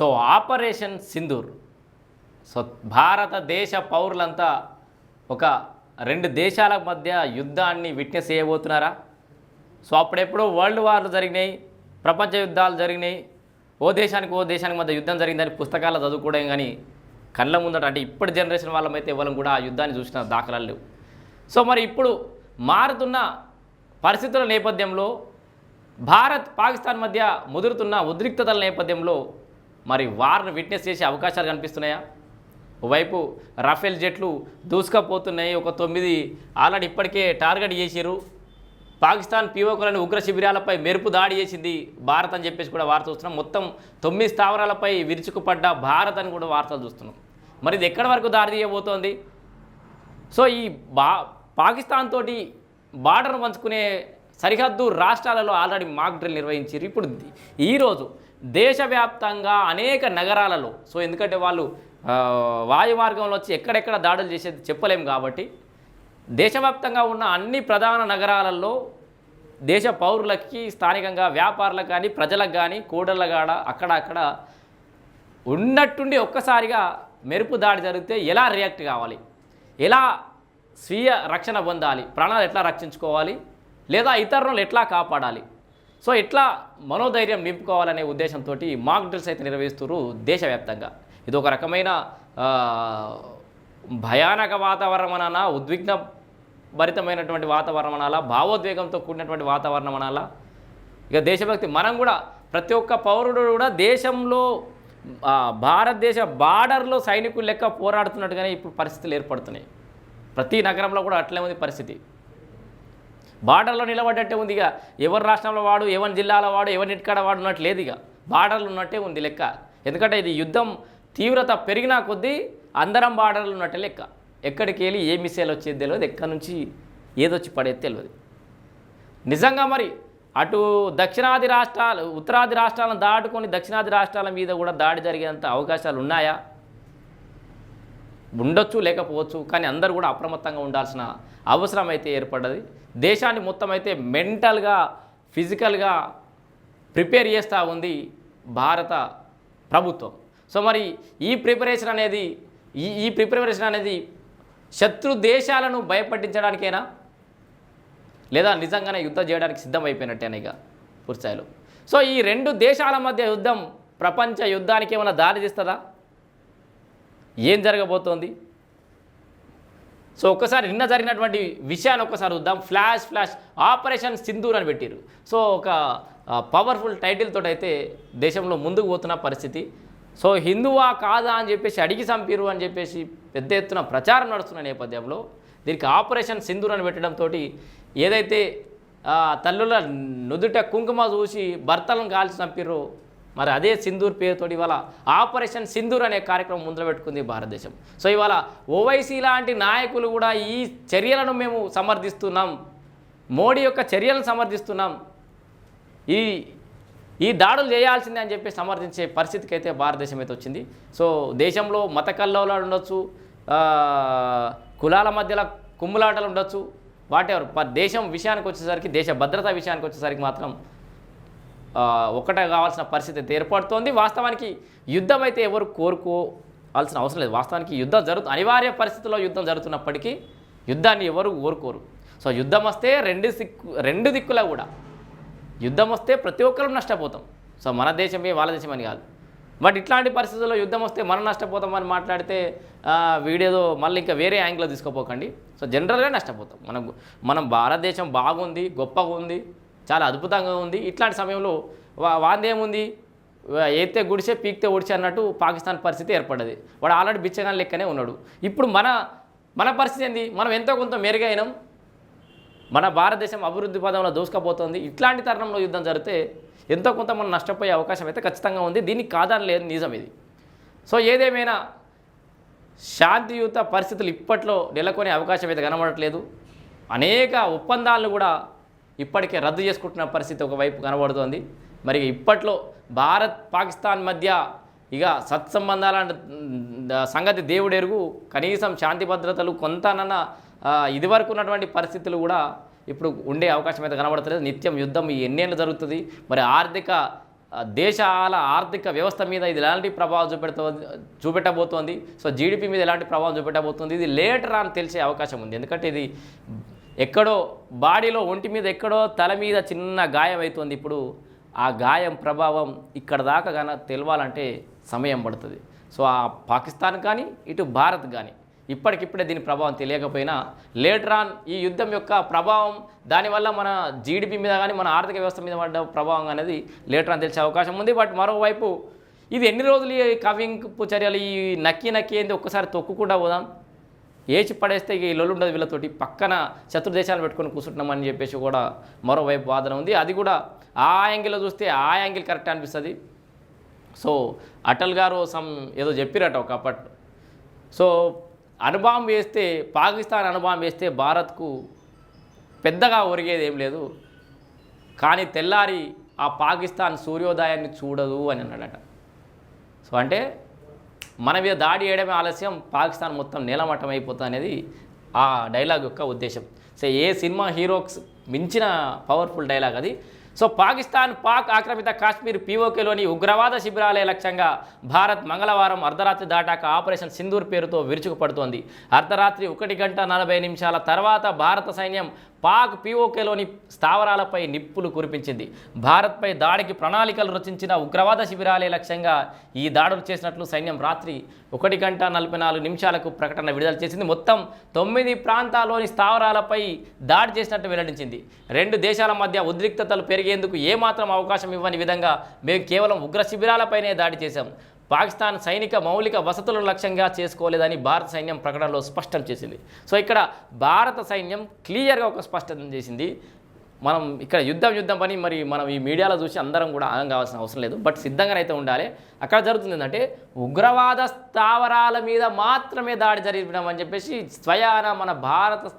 So operation Sindoor. So భారతదేశ పౌరులంతా ఒక రెండు దేశాల మధ్య యుద్ధాన్ని విట్నెస్ చేయబోతున్నారా? సో అప్పుడెప్పుడో వరల్డ్ వార్లు జరిగినాయి ప్రపంచ యుద్ధాలు జరిగినాయి. ఓ దేశానికి ఓ దేశానికి మధ్య యుద్ధం జరిగిందని పుస్తకాలు చదువుకోవడం కానీ కళ్ళ ముందట అంటే ఇప్పటి జనరేషన్ వాళ్ళమైతే ఇవ్వడం కూడా ఆ యుద్ధాన్ని చూసిన దాఖలాలు లేవు. సో మరి ఇప్పుడు మారుతున్న పరిస్థితుల నేపథ్యంలో భారత్ పాకిస్తాన్ మధ్య ముదురుతున్న ఉద్రిక్తతల నేపథ్యంలో మరి వార్ను విట్నెస్ చేసే అవకాశాలు కనిపిస్తున్నాయా? వైపు రఫేల్ జెట్లు దూసుకపోతున్నాయి ఒక తొమ్మిది ఆల్రెడీ ఇప్పటికే టార్గెట్ చేసిరు పాకిస్తాన్ పీఓకులను ఉగ్ర శిబిరాలపై మెరుపు దాడి చేసింది భారత్ అని చెప్పేసి కూడా వార్త చూస్తున్నాం మొత్తం తొమ్మిది స్థావరాలపై విరుచుకుపడ్డ భారత్ అని కూడా వార్తలు చూస్తున్నాం. మరి ఇది ఎక్కడి వరకు దారి తీయబోతోంది? సో ఈ బా పాకిస్తాన్ తోటి బార్డర్ పంచుకునే సరిహద్దు రాష్ట్రాలలో ఆల్రెడీ మాక్ డ్రిల్ నిర్వహించారు ఇప్పుడు ఈరోజు దేశవ్యాప్తంగా అనేక నగరాలలో సో ఎందుకంటే వాళ్ళు వాయు మార్గంలో వచ్చి ఎక్కడెక్కడ దాడులు చేసేది చెప్పలేము కాబట్టి దేశవ్యాప్తంగా ఉన్న అన్ని ప్రధాన నగరాలలో దేశ పౌరులకి స్థానికంగా వ్యాపారులకు కానీ ప్రజలకు కానీ కూడళ్ళగాడ అక్కడ అక్కడ ఉన్నట్టుండి ఒక్కసారిగా మెరుపు దాడి జరిగితే ఎలా రియాక్ట్ కావాలి? ఎలా స్వీయ రక్షణ పొందాలి? ప్రాణాలు ఎట్లా రక్షించుకోవాలి? లేదా ఇతరులను ఎట్లా కాపాడాలి? సో ఇట్లా మనోధైర్యం నింపుకోవాలనే ఉద్దేశంతో మాక్ డ్రిల్స్ అయితే నిర్వహిస్తున్నారు దేశవ్యాప్తంగా. ఇది ఒక రకమైన భయానక వాతావరణం అనాలా ఉద్విగ్న భరితమైనటువంటి వాతావరణం అనాలా భావోద్వేగంతో కూడినటువంటి వాతావరణం అనాలా ఇక దేశభక్తి మనం కూడా ప్రతి ఒక్క పౌరుడు కూడా దేశంలో భారతదేశ బార్డర్లో సైనికులు లెక్క పోరాడుతున్నట్టుగానే ఇప్పుడు పరిస్థితులు ఏర్పడుతున్నాయి. ప్రతి నగరంలో కూడా అట్లే ఉంది పరిస్థితి. బార్డర్లో నిలబడ్డట్టే ఉంది ఇక ఎవరి రాష్ట్రంలో వాడు ఎవరి జిల్లాలో వాడు ఎవరి ఇంటికాడ వాడు ఉన్నట్టు లేదు ఇక బార్డర్లు ఉన్నట్టే ఉంది లెక్క. ఎందుకంటే ఇది యుద్ధం తీవ్రత పెరిగినా కొద్దీ అందరం బార్డర్లు ఉన్నట్టే లెక్క. ఎక్కడికి వెళ్ళి ఏ మిసైల్ వచ్చేది తెలియదు ఎక్కడి నుంచి ఏదొచ్చి పడేది తెలియదు నిజంగా మరి అటు దక్షిణాది రాష్ట్రాలు ఉత్తరాది రాష్ట్రాలను దాటుకొని దక్షిణాది రాష్ట్రాల మీద కూడా దాడి జరిగేంత అవకాశాలు ఉన్నాయా? ఉండొచ్చు లేకపోవచ్చు కానీ అందరూ కూడా అప్రమత్తంగా ఉండాల్సిన అవసరం అయితే ఏర్పడ్డది. దేశాన్ని మొత్తం అయితే మెంటల్గా ఫిజికల్గా ప్రిపేర్ చేస్తూ ఉంది భారత ప్రభుత్వం. సో మరి ఈ ప్రిపరేషన్ అనేది ఈ ఈ ప్రిపరేషన్ అనేది శత్రు దేశాలను భయపట్టించడానికేనా? లేదా నిజంగానే యుద్ధం చేయడానికి సిద్ధమైపోయినట్టేనా ఇక పూర్తిస్థాయిలో సో ఈ రెండు దేశాల మధ్య యుద్ధం ప్రపంచ యుద్ధానికి ఏమైనా దారి తీస్తుందా? ఏం జరగబోతోంది? సో ఒక్కసారి నిన్న జరిగినటువంటి విషయాన్ని ఒక్కసారి చూద్దాం. Flash flash. ఆపరేషన్ సింధూర్ అని పెట్టారు. సో ఒక పవర్ఫుల్ టైటిల్ అయితే దేశంలో ముందుకు పోతున్న పరిస్థితి. సో హిందువా కాదా అని చెప్పేసి అడిగి చంపిరు అని చెప్పేసి పెద్ద ఎత్తున ప్రచారం నడుస్తున్న నేపథ్యంలో దీనికి ఆపరేషన్ సింధూర్ అని పెట్టడంతో ఏదైతే తల్లుల నుదుట కుంకుమ చూసి భర్తలను కాల్చి చంపిర్రో మరి అదే సింధూర్ పేరుతోటి ఇవాళ ఆపరేషన్ సింధూర్ అనే కార్యక్రమం ముందులో పెట్టుకుంది భారతదేశం. సో ఇవాళ ఓవైసీ లాంటి నాయకులు కూడా ఈ చర్యలను మేము సమర్థిస్తున్నాం. మోడీ యొక్క చర్యలను సమర్థిస్తున్నాం. ఈ ఈ దాడులు చేయాల్సిందే అని చెప్పి సమర్థించే పరిస్థితికి అయితే భారతదేశం అయితే వచ్చింది. సో దేశంలో మత కల్లోలాలు ఉండొచ్చు కులాల మధ్యలో కుమ్ములాటలు ఉండొచ్చు. వాటెవర్ దేశం విషయానికి వచ్చేసరికి దేశ భద్రత విషయానికి వచ్చేసరికి మాత్రం ఒకటే కావాల్సిన పరిస్థితి అయితే ఏర్పడుతోంది. వాస్తవానికి యుద్ధం అయితే ఎవరు కోరుకోవాల్సిన అవసరం లేదు. వాస్తవానికి యుద్ధం జరుగుతు అనివార్య పరిస్థితుల్లో యుద్ధం జరుగుతున్నప్పటికీ యుద్ధాన్ని ఎవరు కోరుకోరు. సో యుద్ధం వస్తే రెండు దిక్కు రెండు దిక్కులా కూడా యుద్ధం వస్తే ప్రతి ఒక్కరూ నష్టపోతాం. సో మన దేశమే వాళ్ళ దేశం అని కాదు. బట్ ఇట్లాంటి పరిస్థితుల్లో యుద్ధం వస్తే మనం నష్టపోతాం అని మాట్లాడితే ఆ, వీడేదో మళ్ళీ ఇంకా వేరే యాంగిల్లో తీసుకోపోకండి. సో జనరల్గా నష్టపోతాం. మనం మనం భారతదేశం బాగుంది గొప్పగా ఉంది. చాలా అద్భుతంగా ఉంది. ఇట్లాంటి సమయంలో వా వాందేముంది? ఎత్తే గుడిసే పీక్తే ఒడిచే అన్నట్టు పాకిస్తాన్ పరిస్థితి ఏర్పడ్డది. వాడు ఆల్రెడీ బిచ్చగా లెక్కనే ఉన్నాడు. ఇప్పుడు మన మన పరిస్థితి ఏంది? మనం ఎంతో కొంత మెరుగైనాం మన భారతదేశం అభివృద్ధి పదంలో దూసుకపోతుంది. ఇట్లాంటి తరుణంలో యుద్ధం జరిగితే ఎంతో కొంత మనం నష్టపోయే అవకాశం అయితే ఖచ్చితంగా ఉంది. దీనికి కాదని లేదు నిజం ఇది. సో ఏదేమైనా శాంతియుత పరిస్థితులు ఇప్పట్లో నెలకొనే అవకాశం అయితే కనబడట్లేదు. అనేక ఒప్పందాలను కూడా ఇప్పటికే రద్దు చేసుకుంటున్న పరిస్థితి ఒకవైపు కనబడుతోంది. మరి ఇప్పట్లో భారత్ పాకిస్తాన్ మధ్య ఇక సత్సంబంధాల సంగతి దేవుడెరుగు. కనీసం శాంతి భద్రతలు కొంతనన్న ఇదివరకు ఉన్నటువంటి పరిస్థితులు కూడా ఇప్పుడు ఉండే అవకాశం అయితే కనబడతలేదు. నిత్యం యుద్ధం ఎన్నేళ్ళు జరుగుతుంది. మరి ఆర్థిక దేశాల ఆర్థిక వ్యవస్థ మీద ఇది ఎలాంటి ప్రభావం చూపెడుతో చూపెట్టబోతోంది? సో జీడిపి మీద ఎలాంటి ప్రభావం చూపెట్టబోతుంది? ఇది లేటర్ అని తెలిసే అవకాశం ఉంది. ఎందుకంటే ఇది ఎక్కడో బాడీలో ఒంటి మీద ఎక్కడో తల మీద చిన్న గాయం అవుతుంది. ఇప్పుడు ఆ గాయం ప్రభావం ఇక్కడ దాకా కానీ తెలవాలంటే సమయం పడుతుంది. సో ఆ పాకిస్తాన్ కానీ ఇటు భారత్ కానీ ఇప్పటికిప్పుడే దీని ప్రభావం తెలియకపోయినా లేటర్ ఆన్ ఈ యుద్ధం యొక్క ప్రభావం దానివల్ల మన జీడిపి మీద కానీ మన ఆర్థిక వ్యవస్థ మీద పడ్డ ప్రభావం అనేది లేటర్ ఆన్ తెలిసే అవకాశం ఉంది. బట్ మరోవైపు ఇది ఎన్ని రోజులు ఈ కవింపు చర్యలు ఈ నక్కి నక్కి ఏంది ఒక్కసారి తొక్కుకుండా పోదాం. ఏచి పడేస్తే ఈ లొల్లు ఉండదు వీళ్ళతోటి. పక్కన శత్రు దేశాలు పెట్టుకొని కూర్చుంటున్నామని చెప్పేసి కూడా మరోవైపు వాదన ఉంది. అది కూడా ఆ యాంగిల్లో చూస్తే ఆ యాంగిల్ కరెక్ట్ అనిపిస్తుంది. సో అటల్ గారు సమ్ ఏదో చెప్పిరట ఒకప్పట్ సో అనుభవం వేస్తే పాకిస్తాన్ అనుభవం వేస్తే భారత్కు పెద్దగా ఒరిగేది ఏం లేదు. కానీ తెల్లారి ఆ పాకిస్తాన్ సూర్యోదయాన్ని చూడదు అని అన్నాడట. సో అంటే మన మీద దాడి చేయడమే ఆలస్యం పాకిస్తాన్ మొత్తం నేలమట్టం అయిపోతుంది అనేది ఆ డైలాగ్ యొక్క ఉద్దేశం. సో ఏ సినిమా హీరోక్స్ మించిన పవర్ఫుల్ డైలాగ్ అది. సో పాకిస్తాన్ పాక్ ఆక్రమిత కాశ్మీర్ పీఓకేలోని ఉగ్రవాద శిబిరాలే లక్ష్యంగా భారత్ మంగళవారం అర్ధరాత్రి దాటాక ఆపరేషన్ సింధూర్ పేరుతో విరుచుకుపడుతోంది. అర్ధరాత్రి ఒకటి గంట నలభై నిమిషాల తర్వాత భారత సైన్యం పాక్ పీఓకేలోని స్థావరాలపై నిప్పులు కురిపించింది. భారత్పై దాడికి ప్రణాళికలు రచించిన ఉగ్రవాద శిబిరాలే లక్ష్యంగా ఈ దాడులు చేసినట్లు సైన్యం రాత్రి ఒకటి గంట నలభై నాలుగు నిమిషాలకు ప్రకటన విడుదల చేసింది. మొత్తం తొమ్మిది ప్రాంతాల్లోని స్థావరాలపై దాడి చేసినట్టు వెల్లడించింది. రెండు దేశాల మధ్య ఉద్రిక్తతలు పెరిగేందుకు ఏమాత్రం అవకాశం ఇవ్వని విధంగా మేము కేవలం ఉగ్ర శిబిరాలపైనే దాడి చేశాం. పాకిస్తాన్ సైనిక మౌలిక వసతులను లక్ష్యంగా చేసుకోలేదని భారత సైన్యం ప్రకటనలో స్పష్టం చేసింది. సో ఇక్కడ భారత సైన్యం క్లియర్గా ఒక స్పష్టత చేసింది. మనం ఇక్కడ యుద్ధం యుద్ధం పని మరి మనం ఈ మీడియాలో చూసి అందరం కూడా ఆగం కావాల్సిన అవసరం లేదు. బట్ సిద్ధంగానైతే ఉండాలి. అక్కడ జరుగుతుంది ఏంటంటే ఉగ్రవాద స్థావరాల మీద మాత్రమే దాడి జరిపడం అని చెప్పేసి స్వయాన మన భారత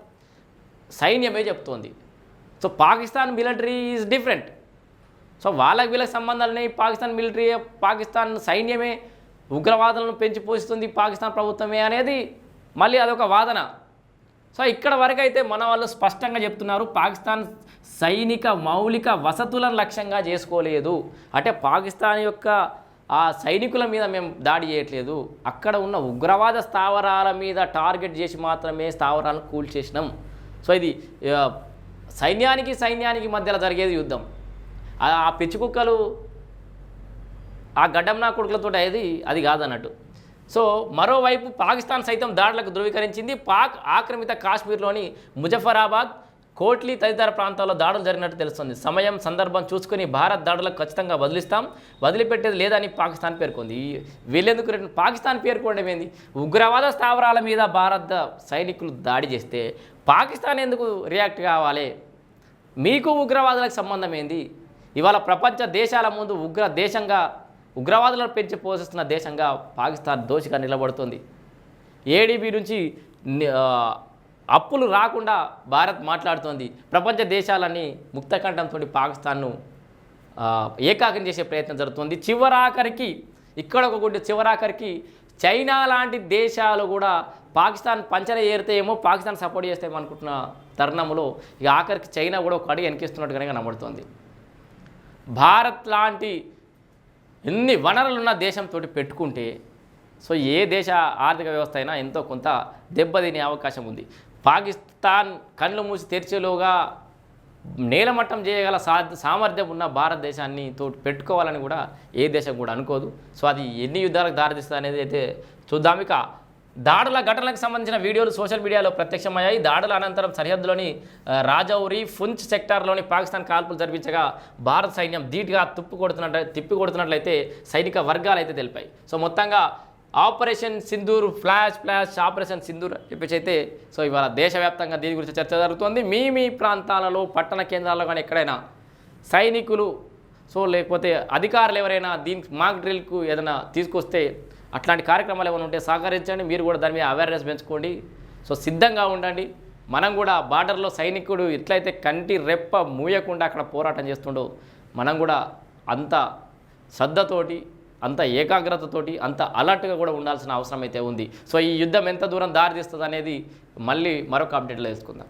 సైన్యమే చెప్తోంది. So Pakistan military is different. So వాళ్ళకి వీళ్ళకి సంబంధాలని పాకిస్తాన్ మిలిటరీ పాకిస్తాన్ సైన్యమే ఉగ్రవాదులను పెంచి పోషిస్తుంది పాకిస్తాన్ ప్రభుత్వమే అనేది మళ్ళీ అదొక వాదన. సో ఇక్కడ వరకైతే మన వాళ్ళు స్పష్టంగా చెప్తున్నారు పాకిస్తాన్ సైనిక మౌలిక వసతులను లక్ష్యంగా చేసుకోలేదు. అంటే పాకిస్తాన్ యొక్క ఆ సైనికుల మీద మేము దాడి చేయట్లేదు. అక్కడ ఉన్న ఉగ్రవాద స్థావరాల మీద టార్గెట్ చేసి మాత్రమే స్థావరాలను కూల్చేసినాం. సో ఇది సైన్యానికి సైన్యానికి మధ్యలో జరిగేది యుద్ధం. ఆ పిచ్చి కుక్కలు ఆ గడ్డం నా కొడుకులతో అయ్యేది అది కాదన్నట్టు. సో మరోవైపు పాకిస్తాన్ సైతం దాడులకు ధృవీకరించింది పాక్ ఆక్రమిత కాశ్మీర్లోని ముజఫరాబాద్ కోట్లీ తదితర ప్రాంతాల్లో దాడులు జరిగినట్టు తెలుస్తుంది. సమయం సందర్భం చూసుకుని భారత్ దాడులకు ఖచ్చితంగా వదిలిస్తాం. వదిలిపెట్టేది లేదని పాకిస్తాన్ పేర్కొంది. వీళ్ళెందుకు రెండు- పాకిస్తాన్ పేర్కొనడం ఏంది? ఉగ్రవాద స్థావరాల మీద భారత సైనికులు దాడి చేస్తే పాకిస్తాన్ ఎందుకు రియాక్ట్ కావాలి? మీకు ఉగ్రవాదులకు సంబంధం ఏంది? ఇవాళ ప్రపంచ దేశాల ముందు ఉగ్ర దేశంగా ఉగ్రవాదులను పెంచి పోషిస్తున్న దేశంగా పాకిస్తాన్ దోషిగా నిలబడుతుంది. ఏడీబీ నుంచి అప్పులు రాకుండా భారత్ మాట్లాడుతోంది. ప్రపంచ దేశాలని ముక్తకంఠంతో పాకిస్తాన్ను ఏకాకం చేసే ప్రయత్నం జరుగుతుంది. చివరాఖరికి ఇక్కడ ఒక గుడ్డి చివరాఖరికి చైనా లాంటి దేశాలు కూడా పాకిస్తాన్ పంచన ఏరితేమో పాకిస్తాన్ సపోర్ట్ చేస్తేమో అనుకుంటున్న తరుణంలో ఇక ఆఖరికి చైనా కూడా ఒక అడిగి వెనకిస్తున్నట్టుగానే కనబడుతోంది. భారత్ లాంటి ఎన్ని వనరులున్న దేశంతో పెట్టుకుంటే సో ఏ దేశ ఆర్థిక వ్యవస్థ అయినా ఎంతో కొంత దెబ్బతినే అవకాశం ఉంది. పాకిస్తాన్ కళ్ళు మూసి తెరిచేలోగా నేలమట్టం చేయగల సా సామర్థ్యం ఉన్న భారతదేశాన్ని తోటి పెట్టుకోవాలని కూడా ఏ దేశం కూడా అనుకోదు. సో అది ఎన్ని యుద్ధాలకు దారితీస్తుంది అనేది అయితే చూద్దాం. ఇక దాడుల ఘటనలకు సంబంధించిన వీడియోలు సోషల్ మీడియాలో ప్రత్యక్షమయ్యాయి. దాడుల అనంతరం సరిహద్దులోని రాజౌరి ఫుంచ్ సెక్టార్లోని పాకిస్తాన్ కాల్పులు జరిపించగా భారత సైన్యం ధీటుగా తుప్పు కొడుతున్నట్టు తిప్పి కొడుతున్నట్లయితే సైనిక వర్గాలు అయితే తెలిపాయి. సో మొత్తంగా operation Sindoor flash flash operation Sindoor చెప్పేసి అయితే సో ఇవాళ దేశవ్యాప్తంగా దీని గురించి చర్చ జరుగుతుంది. మీ మీ ప్రాంతాలలో పట్టణ కేంద్రాల్లో కానీ ఎక్కడైనా సైనికులు సో లేకపోతే అధికారులు ఎవరైనా దీనికి మాక్ డ్రిల్కు ఏదైనా తీసుకొస్తే అట్లాంటి కార్యక్రమాలు ఏమైనా ఉంటే సహకరించండి. మీరు కూడా దాని మీద అవేర్నెస్ పెంచుకోండి. సో సిద్ధంగా ఉండండి. మనం కూడా బార్డర్లో సైనికుడు ఎట్లయితే కంటి రెప్ప మూయకుండా అక్కడ పోరాటం చేస్తుండో మనం కూడా అంత శ్రద్ధతోటి అంత ఏకాగ్రతతోటి అంత అలర్ట్గా కూడా ఉండాల్సిన అవసరం అయితే ఉంది. సో ఈ యుద్ధం ఎంత దూరం దారి తీస్తుంది అనేది మళ్ళీ మరొక అప్డేట్లో వేసుకుందాం